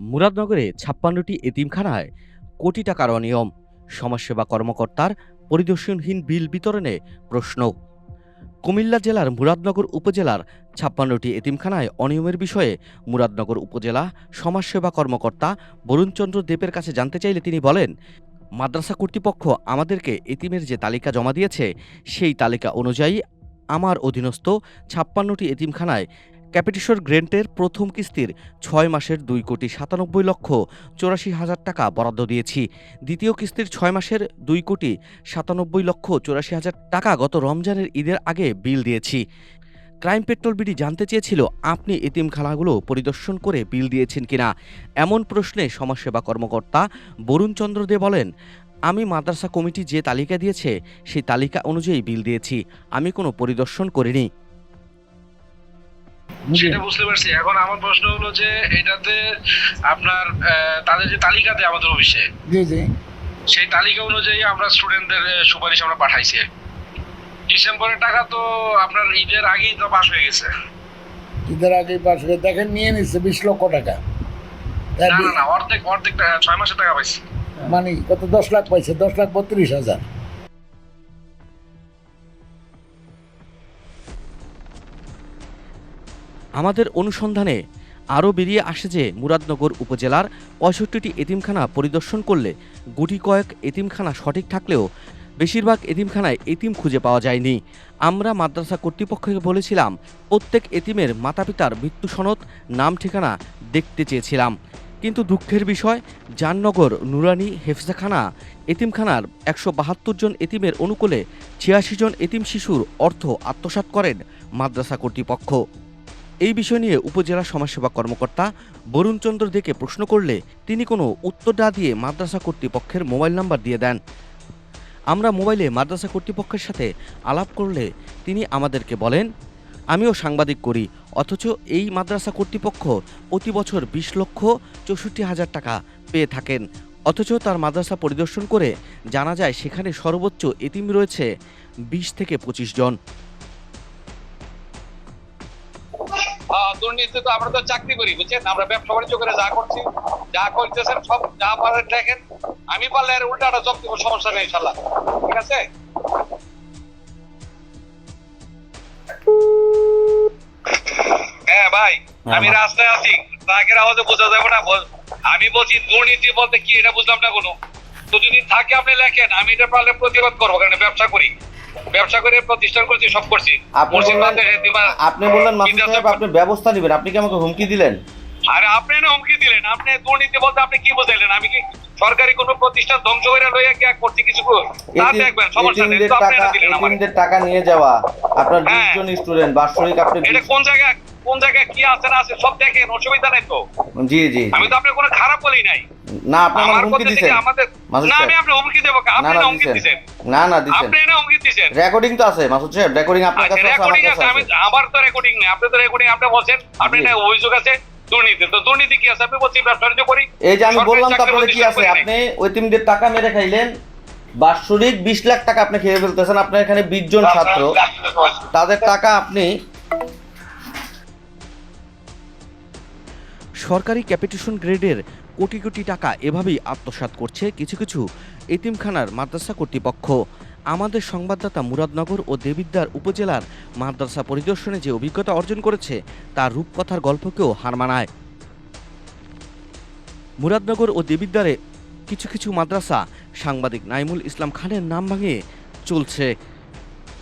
মুরাদনগরে ছাপ্পান্নটি এতিমখানায় কোটি টাকার অনিয়ম। সমাজসেবা কর্মকর্তার পরিদর্শনহীন বিল বিতরণে প্রশ্ন। কুমিল্লা জেলার মুরাদনগর উপজেলার ছাপ্পান্নটি এতিমখানায় অনিয়মের বিষয়ে মুরাদনগর উপজেলা সমাজসেবা কর্মকর্তা বরুণচন্দ্র দেবের কাছে জানতে চাইলে তিনি বলেন, মাদ্রাসা কর্তৃপক্ষ আমাদেরকে এতিমের যে তালিকা জমা দিয়েছে, সেই তালিকা অনুযায়ী আমার অধীনস্থ ছাপ্পান্নটি এতিমখানায় ক্যাপিটিশর গ্রেন্টের প্রথম কিস্তির ছয় মাসের দুই কোটি সাতানব্বই লক্ষ চৌরাশি হাজার টাকা বরাদ্দ দিয়েছি। দ্বিতীয় কিস্তির ছয় মাসের দুই কোটি সাতানব্বই লক্ষ চৌরাশি হাজার টাকা গত রমজানের ঈদের আগে বিল দিয়েছি। ক্রাইম পেট্রোল বিডি জানতে চেয়েছিল, আপনি এতিমখানাগুলো পরিদর্শন করে বিল দিয়েছেন কিনা? এমন প্রশ্নে সমাজসেবা কর্মকর্তা বরুণ চন্দ্র দে বলেন, আমি মাদ্রাসা কমিটি যে তালিকা দিয়েছে, সেই তালিকা অনুযায়ী বিল দিয়েছি। আমি কোনো পরিদর্শন করিনি। সেটা বুঝতে পারছি। এখন আমার প্রশ্ন হলো যে এটাতে আপনার তাদের যে তালিকা দেয় আমাদের অফিসে জি জি। সেই তালিকা অনুযায়ী আমরা স্টুডেন্টদের সুপারিশ আমরা পাঠাইছি। ডিসেম্বরের টাকা তো আপনার ঈদের আগেই তো পাস হয়ে গেছে। ঈদের আগে পাশ করে দেখেন নিয়ে নিচ্ছে বিশ লক্ষ টাকা। না না না অর্ধেক অর্ধেক টাকা ছয় মাসের টাকা পাইছি। মানে কত? দশ লাখ পাইছে। দশ লাখ বত্রিশ হাজার। আমাদের অনুসন্ধানে আরও বেরিয়ে আসে যে মুরাদনগর উপজেলার পঁয়ষট্টিটি এতিমখানা পরিদর্শন করলে গুটি কয়েক এতিমখানা সঠিক থাকলেও বেশিরভাগ এতিমখানায় এতিম খুঁজে পাওয়া যায়নি। আমরা মাদ্রাসা কর্তৃপক্ষকে বলেছিলাম, প্রত্যেক এতিমের মাতাপিতার মৃত্যু সনদ, নাম ঠিকানা দেখতে চেয়েছিলাম। কিন্তু দুঃখের বিষয় জাননগর নুরানি হেফজাখানা এতিমখানার একশো বাহাত্তর জন এতিমের অনুকূলে ছিয়াশি জন এতিম শিশুর অর্থ আত্মসাৎ করেন মাদ্রাসা কর্তৃপক্ষ। এই বিষয় নিয়ে উপজেলা সমাজসেবা কর্মকর্তা বরুণচন্দ্র দেকে প্রশ্ন করলে তিনি কোনো উত্তর না দিয়ে মাদ্রাসা কর্তৃপক্ষের মোবাইল নাম্বার দিয়ে দেন। আমরা মোবাইলে মাদ্রাসা কর্তৃপক্ষের সাথে আলাপ করলে তিনি আমাদেরকে বলেন, আমিও সাংবাদিক করি, অথচ এই মাদ্রাসা কর্তৃপক্ষ প্রতি বছর বিশ লক্ষ চৌষট্টি হাজার টাকা পেয়ে থাকেন। অথচ তার মাদ্রাসা পরিদর্শন করে জানা যায় সেখানে সর্বোচ্চ এতিম রয়েছে বিশ থেকে পঁচিশ জন। দুর্নীতি তো আমরা তো চাকরি করি বুঝছেন? আমরা ব্যবসা বাণিজ্য করে যা করছি যা করতেছেন সব যা পারেন দেখেন। আমি পারলে এর উল্টাটা জব দিব সমস্যা নেই ইনশাল্লাহ। ঠিক আছে? হ্যাঁ ভাই আমি রাস্তায় আছি। ট্রাকের আওয়াজে বোঝা যাবে না আমি বলছি দুর্নীতি বলতে কি এটা বুঝলাম না কোনো। তো যদি থাকে আপনি লেখেন আমি এটা পারলে প্রতিবাদ করব কারণ ব্যবসা করি। ব্যবসা করে প্রতিষ্ঠান করছি সব করছি। আপনি বললেন আপনি আপনি ব্যবস্থা নেবেন। আপনি কি আমাকে হুমকি দিলেন? আরে আপনি না হুমকি দিলেন। আপনি দুর্নীতি বলতে আপনি কি বুঝাইলেন? আমি কি সরকারি কোনো প্রতিষ্ঠান ধ্বংস করে লইয়া কি করছি কিছু? তা দেখবেন সমস্যা নেই। আপনি টাকা না দিলেন আমার টাকা নিয়ে যাওয়া। আপনার বিশ হ্যাঁ। জন স্টুডেন্ট বাৎসরিক আপনি এটা কোন জায়গায় কোন জায়গায় কি আছে না আছে সব দেখেন অসুবিধা নেই তো। জি জি। আমি তো আপনার কোনো খারাপ বলি নাই। না আপনি আমার হুমকি আমাদের মাসুদ সাহেব। আমি আপনি হুমকি দেবো আপনি না না হুমকি দিছেন। দিছেন। না না দিছেন। আপনি না হুমকি দিছেন। রেকর্ডিং তো আছে মাসুদ সাহেব। রেকর্ডিং আপনার কাছে আছে আমার রেকর্ডিং কাছে আছে। আমি আমার তো রেকর্ডিং নেই। আপনি তো রেকর্ডিং আপনি বলছেন আপনি না অভিযোগ আছে দুর্নীতি। তো দুর্নীতি কি আছে? আপনি বলছি ব্যবসা বাণিজ্য করি। এই যে আমি বললাম চাকরি তারপরে কি আছে? আপনি ওইতিমদের টাকা মেরে খাইলেন। বাৎসরিক বিশ লাখ টাকা আপনি খেয়ে ফেলতেছেন। আপনার এখানে বিশ জন ছাত্র। তাদের টাকা আপনি সরকারি ক্যাপিটেশন গ্রেডের কোটি কোটি টাকা এভাবেই আত্মসাৎ করছে কিছু কিছু এতিমখানার মাদ্রাসা কর্তৃপক্ষ। আমাদের সংবাদদাতা মুরাদনগর ও দেবিদ্দার উপজেলার মাদ্রাসা পরিদর্শনে যে অভিজ্ঞতা অর্জন করেছে তার রূপকথার গল্পকেও হার মানায়। মুরাদনগর ও দেবিদ্দারে কিছু কিছু মাদ্রাসা সাংবাদিক নাইমুল ইসলাম খানের নাম ভাঙিয়ে চলছে।